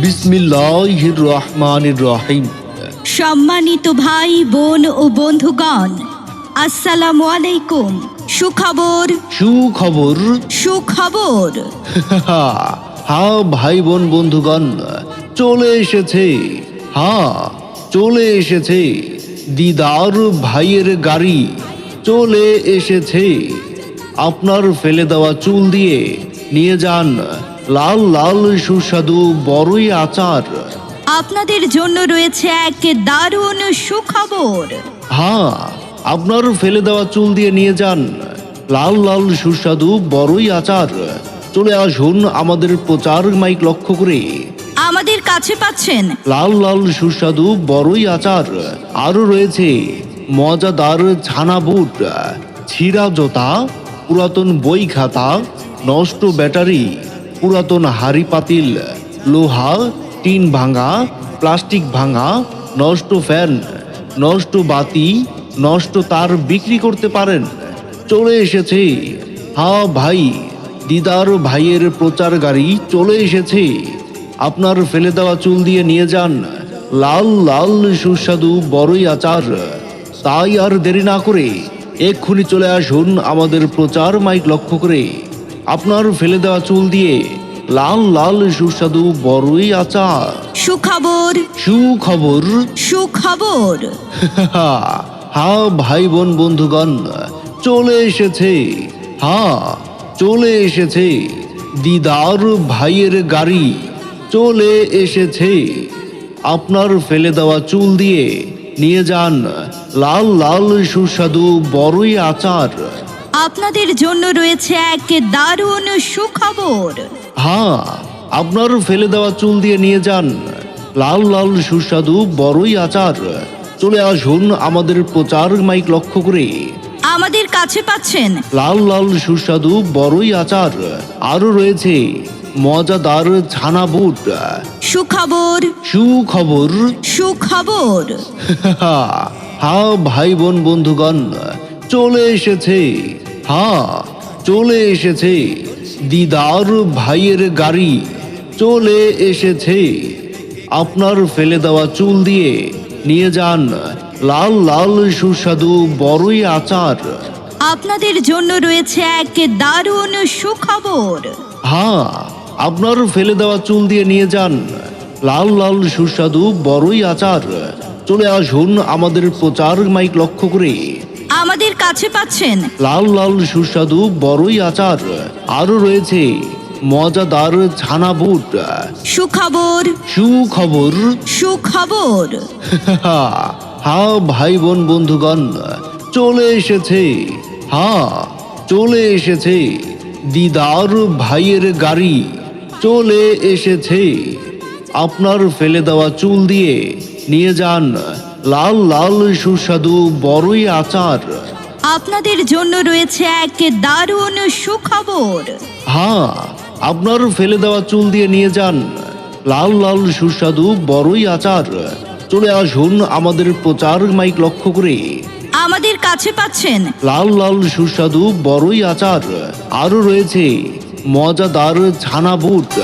বিসমিল্লাহির রহমানির রহিম সম্মানিত ভাই বোন ও বন্ধুগণ আসসালামু আলাইকুম সুখবর? সুখবর? সুখবর। হা ভাই বোন বন্ধুগণ চলে এসেছে। হ্যাঁ চলে এসেছে। দিদার ভাইয়ের গাড়ি চলে এসেছে। আপনার ফেলে দেওয়া চুল দিয়ে নিয়ে যান। লাল লাল সুস্বাদু বড়ই আচার। আপনাদের জন্য রয়েছে এক দারুণ সুখবর। হ্যাঁ আপনার ফেলে দেওয়া চুল দিয়ে নিয়ে যান। লাল লাল সুস্বাদু বড়ই আচার। চলে আসুন আমাদের প্রচার মাইক লক্ষ্য করে। আমাদের কাছে পাচ্ছেন। লাল লাল সুস্বাদু বড়ই আচার। আরও রয়েছে মজাদার ছানা বুট ছিঁড়া জোতা পুরাতন বই খাতা নষ্ট ব্যাটারি। পুরাতন হাড়ি পাতিল, লোহা, টিন ভাঙা, প্লাস্টিক ভাঙা, নষ্ট ফ্যান, নষ্ট বাতি, নষ্ট তার বিক্রি করতে পারেন। চলে এসেছে। হা ভাই, দিদার ভাইয়ের প্রচার গাড়ি চলে এসেছে। আপনার ফেলে দেওয়া চুল দিয়ে নিয়ে যান। লাল লাল, সুস্বাদু, বড়ই আচার। তাই আর দেরি না করে এক্ষুনি চলে আসুন আমাদের প্রচার মাইক লক্ষ্য করে। আপনার ফেলে দেওয়া চুল দিয়ে লাল লাল সুস্বাদু বড়ই আচার। সুখবর। সুখবর। সুখবর। হা ভাই বোন বন্ধুগণ চলে এসেছে। হা চলে এসেছে। দিদার ভাইয়ের গাড়ি চলে এসেছে। আপনার ফেলে দেওয়া চুল দিয়ে নিয়ে যান লাল লাল সুস্বাদু বড়ই আচার। আপনাদের জন্য রয়েছে এক দারুণ সুখবর। হ্যাঁ আপনার ফেলে দেওয়া চুল দিয়ে নিয়ে যান। লাল লাল সুস্বাদু বড়ই আচার। চলে আসুন আমাদের প্রচার মাইক লক্ষ্য করে। আমাদের কাছে পাচ্ছেন। লাল লাল সুস্বাদু বড়ই আচার। আরও রয়েছে মজাদার ছানা বুট। সুখবর। সুখবর। সুখবর। হা ভাই বোন বন্ধুগণ চলে এসেছে। হ্যাঁ চলে এসেছে। দিদার ভাইয়ের গাড়ি চলে এসেছে। আপনার ফেলে দেওয়া চুল দিয়ে নিয়ে যান। লাল লাল সুস্বাদু বড়ই আচার। আপনাদের জন্য রয়েছে এক দারুণ সুখবর। হ্যাঁ আপনার ফেলে দেওয়া চুল দিয়ে নিয়ে যান। লাল লাল সুস্বাদু বড়ই আচার। চলে আসুন আমাদের প্রচার মাইক লক্ষ্য করে। আমাদের কাছে পাচ্ছেন। লাল লাল সুস্বাদু বড়ই আচার। আরও রয়েছে মজাদার ছানা বুট। সুখবর। সুখবর। সুখবর। হা ভাই বোন বন্ধুগণ চলে এসেছে। হা চলে এসেছে। দিদার ভাইয়ের গাড়ি চলে এসেছে। আপনার ফেলে দেওয়া চুল দিয়ে নিয়ে যান। লাল লাল সুস্বাদু বড়ই আচার। আপনাদের জন্য রয়েছে এক দারুণ সুখবর। হ্যাঁ আপনার ফেলে দেওয়া চুল দিয়ে নিয়ে যান। লাল লাল সুস্বাদু বড়ই আচার। চলে আসুন আমাদের প্রচার মাইক লক্ষ্য করে। আমাদের কাছে পাচ্ছেন। লাল লাল সুস্বাদু বড়ই আচার। আরও রয়েছে মজাদার ছানা বুট।